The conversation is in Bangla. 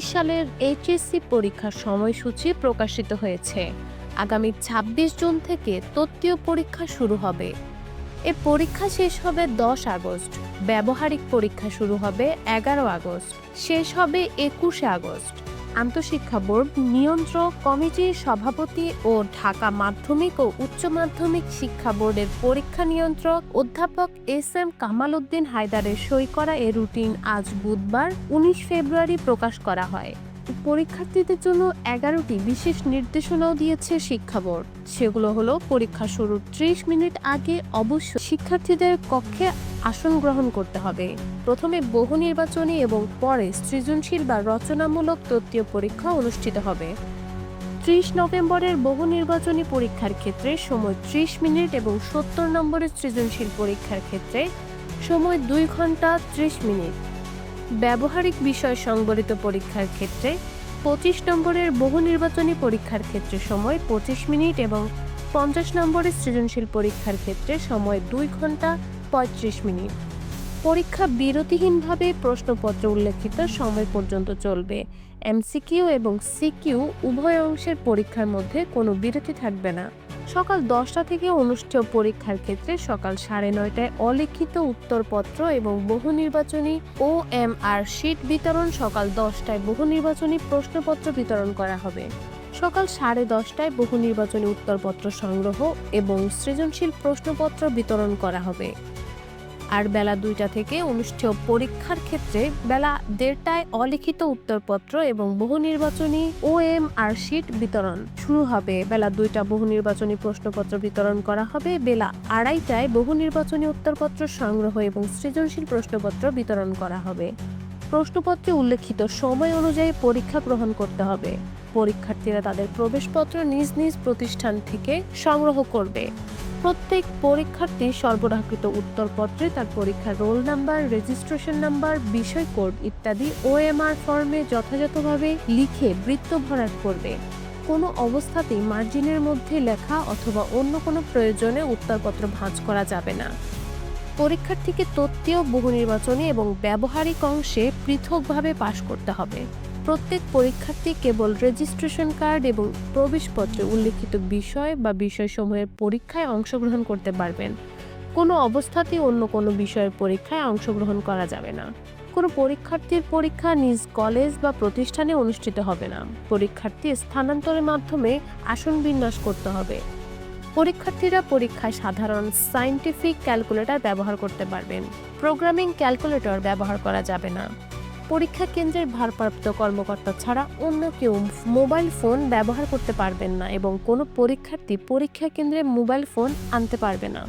সালের এইচএসসি পরীক্ষার সময়সূচি প্রকাশিত হয়েছে। আগামী ২৬ জুন থেকে তত্ত্বীয় পরীক্ষা শুরু হবে। এ পরীক্ষা শেষ হবে দশ আগস্ট। ব্যবহারিক পরীক্ষা শুরু হবে এগারো আগস্ট। শেষ হবে একুশে আগস্ট। আন্তঃশিক্ষা বোর্ড, নিয়ন্ত্রক কমিটির সভাপতি ও ঢাকা মাধ্যমিক ও উচ্চ মাধ্যমিক শিক্ষা বোর্ডের পরীক্ষা নিয়ন্ত্রক অধ্যাপক এস এম কামাল উদ্দিন হায়দারের সই করা এ রুটিন আজ বুধবার, উনিশ ফেব্রুয়ারি প্রকাশ করা হয়। পরীক্ষার্থীদের জন্য এগারোটি বিশেষ নির্দেশনাও দিয়েছে শিক্ষা বোর্ড। সেগুলো হলো, পরীক্ষা শুরুর ত্রিশ মিনিট আগে অবশ্যই শিক্ষার্থীদের কক্ষে আসন গ্রহণ করতে হবে। প্রথমে বহু নির্বাচনী এবং পরে সৃজনশীল বা রচনামূলক তত্ত্বীয় পরীক্ষা অনুষ্ঠিত হবে। ত্রিশ নভেম্বরের বহু নির্বাচনী পরীক্ষার ক্ষেত্রে সময় ত্রিশ মিনিট এবং সত্তর নম্বরের সৃজনশীল পরীক্ষার ক্ষেত্রে সময় দুই ঘণ্টা ত্রিশ মিনিট। ব্যবহারিক বিষয় সংবলিত পরীক্ষার ক্ষেত্রে পঁচিশ নম্বরের বহু নির্বাচনী পরীক্ষার ক্ষেত্রে সময় পঁচিশ মিনিট এবং পঞ্চাশ নম্বরের সৃজনশীল পরীক্ষার ক্ষেত্রে সময় দুই ঘণ্টা পঁয়ত্রিশ মিনিট। পরীক্ষা বিরতিহীনভাবে প্রশ্নপত্র উল্লেখিত সময় পর্যন্ত চলবে। এমসিকিউ এবং সিকিউ উভয় অংশের পরীক্ষার মধ্যে কোনো বিরতি থাকবে না। সকাল দশটা থেকে অনুষ্ঠেয় পরীক্ষার ক্ষেত্রে সকাল সাড়ে নয়টায় অলিখিত উত্তরপত্র এবং বহু নির্বাচনী ও এম আর শিট বিতরণ, সকাল দশটায় বহু নির্বাচনী প্রশ্নপত্র বিতরণ করা হবে। সকাল সাড়ে দশটায় বহু নির্বাচনী উত্তরপত্র সংগ্রহ এবং সৃজনশীল প্রশ্নপত্র বিতরণ করা হবে। আর বেলা দুইটা থেকে অনুষ্ঠেয় পরীক্ষার ক্ষেত্রে বেলা দেড়টায় অলিখিত উত্তরপত্র এবং বহু নির্বাচনী ও এম আর শিট বিতরণ শুরু হবে। বেলা দুইটা বহু নির্বাচনী প্রশ্নপত্র বিতরণ করা হবে। বেলা আড়াইটায় বহু নির্বাচনী উত্তরপত্র সংগ্রহ এবং সৃজনশীল প্রশ্নপত্র বিতরণ করা হবে। প্রশ্নপত্রে উল্লেখিত সময় অনুযায়ী পরীক্ষা গ্রহণ করতে হবে। পরীক্ষার্থীরা তাদের প্রবেশপত্র নিজ নিজ প্রতিষ্ঠান থেকে সংগ্রহ করবে। প্রত্যেক পরীক্ষার্থী সরবরাহকৃত উত্তরপত্রে তার পরীক্ষার রোল নাম্বার, রেজিস্ট্রেশন নাম্বার, বিষয় কোড ইত্যাদি ওএমআর ফর্মে যথাযথভাবে লিখে বৃত্ত ভরাট করবে। কোনো অবস্থাতেই মার্জিনের মধ্যে লেখা অথবা অন্য কোনো প্রয়োজনে উত্তরপত্র ভাঁজ করা যাবে না। পরীক্ষার্থীকে তত্ত্বীয় বহু নির্বাচনী এবং ব্যবহারিক অংশে পৃথকভাবে পাশ করতে হবে। প্রত্যেক পরীক্ষার্থী কেবল রেজিস্ট্রেশন কার্ড এবং প্রবেশপত্রে উল্লেখিত বিষয় বা বিষয়সমূহের পরীক্ষায় অংশগ্রহণ করতে পারবেন। কোনো অবস্থাতেই অন্য কোনো বিষয়ের পরীক্ষায় অংশগ্রহণ করা যাবে না। কোনো পরীক্ষার্থীর পরীক্ষা নিজ কলেজ বা প্রতিষ্ঠানে অনুষ্ঠিত হবে না। পরীক্ষার্থী স্থানান্তরের মাধ্যমে আসন বিন্যাস করতে হবে। পরীক্ষার্থীরা পরীক্ষায় সাধারণ সায়েন্টিফিক ক্যালকুলেটর ব্যবহার করতে পারবেন। প্রোগ্রামিং ক্যালকুলেটর ব্যবহার করা যাবে না। পরীক্ষা কেন্দ্রের ভারপ্রাপ্ত কর্মকর্তা ছাড়া অন্য কেউ মোবাইল ফোন ব্যবহার করতে পারবেন না এবং কোনো পরীক্ষার্থী পরীক্ষা কেন্দ্রে মোবাইল ফোন আনতে পারবে না।